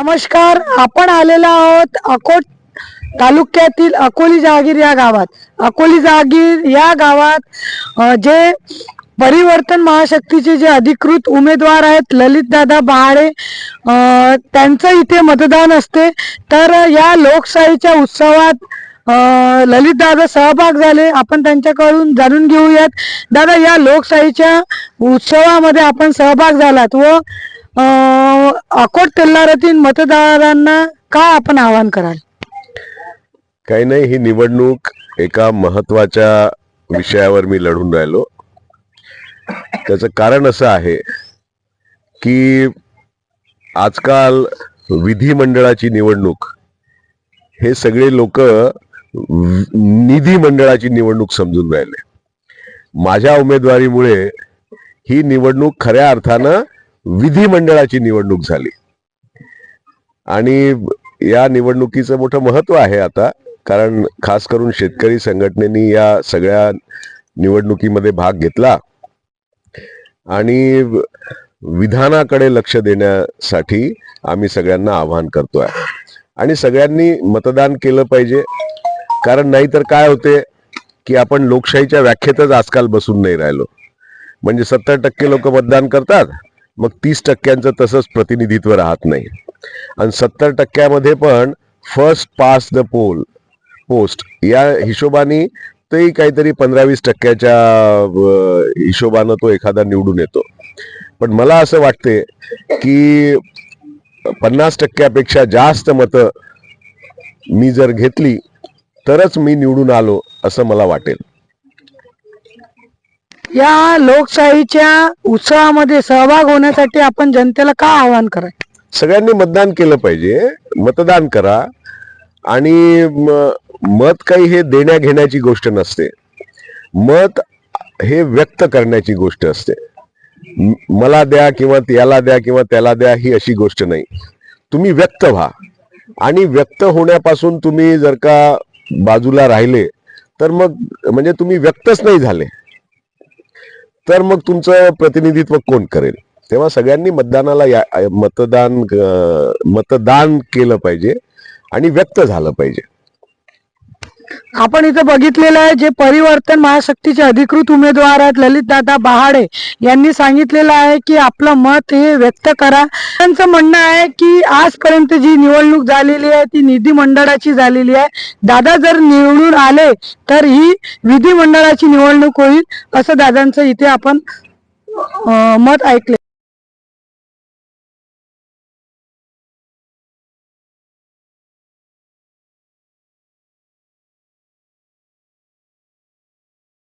नमस्कार आपण आलेलो आहोत अकोट तालुक्यातील अकोली जहागीर या गावात. अकोली जहागीर या गावात जे परिवर्तन महाशक्तीचे जे अधिकृत उमेदवार आहेत ललितदादा बहाडे त्यांचं इथे मतदान असते. तर या लोकशाहीच्या उत्सवात ललितदादा सहभाग झाले. आपण त्यांच्याकडून जाणून घेऊयात. दादा या लोकशाहीच्या उत्सवामध्ये आपण सहभाग झालात व अकोट तल्लारातील मतदारांना का आपण आवाहन कराल? काही नाही ही निवडणूक एका महत्त्वाच्या विषयावर मी लढून राहिलो. त्याचं कारण असं आहे की आजकाल विधिमंडळाची निवडणूक हे सगळे लोक निधी मंडळाची निवडणूक समजून राहिले. माझ्या उमेदवारीमुळे ही निवडणूक खऱ्या अर्थानं विधिमंडळाची निवडणूक झाली. आणि या निवडणुकीचं मोठं महत्त्व आहे आता कारण खास करून शेतकरी संघटनेनी या सगळ्या निवडणुकीमध्ये भाग घेतला. आणि विधानाकडे लक्ष देण्यासाठी आम्ही सगळ्यांना आवाहन करतोय. आणि सगळ्यांनी मतदान केलं पाहिजे. कारण नाहीतर काय होते की आपण लोकशाहीच्या व्याख्येतच आजकाल बसून नाही राहिलो. म्हणजे सत्तर टक्के लोक मतदान करतात मग तीस टक्क्यांचं तसंच प्रतिनिधित्व राहत नाही. आणि सत्तर टक्क्यामध्ये पण first past the pole post या हिशोबाने तेही काहीतरी पंधरा वीस टक्क्याच्या हिशोबानं तो एखादा निवडून येतो. पण मला असं वाटते की पन्नास टक्क्यापेक्षा जास्त मतं मी जर घेतली तरच मी निवडून आलो असं मला वाटेल. या लोकशाहीच्या उत्सवामध्ये सहभाग होण्यासाठी आपण जनतेला का आवाहन कराय सगळ्यांनी मतदान केलं पाहिजे. मतदान करा. आणि मत काही हे देण्या घेण्याची गोष्ट नसते. मत हे व्यक्त करण्याची गोष्ट असते. मला द्या किंवा याला द्या किंवा त्याला द्या ही अशी गोष्ट नाही. तुम्ही व्यक्त व्हा. आणि व्यक्त होण्यापासून तुम्ही जर का बाजूला राहिले तर मग म्हणजे तुम्ही व्यक्तच नाही झाले. तर मग तुमचं प्रतिनिधित्व कोण करेल? तेव्हा सगळ्यांनी मतदानाला या मतदान मतदान केलं पाहिजे आणि व्यक्त झालं पाहिजे. आपण इथं बघितलेलं आहे जे परिवर्तन महाशक्तीचे अधिकृत उमेदवार आहेत ललितदादा बहाडे यांनी सांगितलेलं आहे की आपलं मत हे व्यक्त करा. त्यांचं म्हणणं आहे की आजपर्यंत जी निवडणूक झालेली आहे ती निधी मंडळाची झालेली आहे. दादा जर निवडून आले तर ही विधिमंडळाची निवडणूक होईल असं दादांचं इथे आपण मत ऐकले.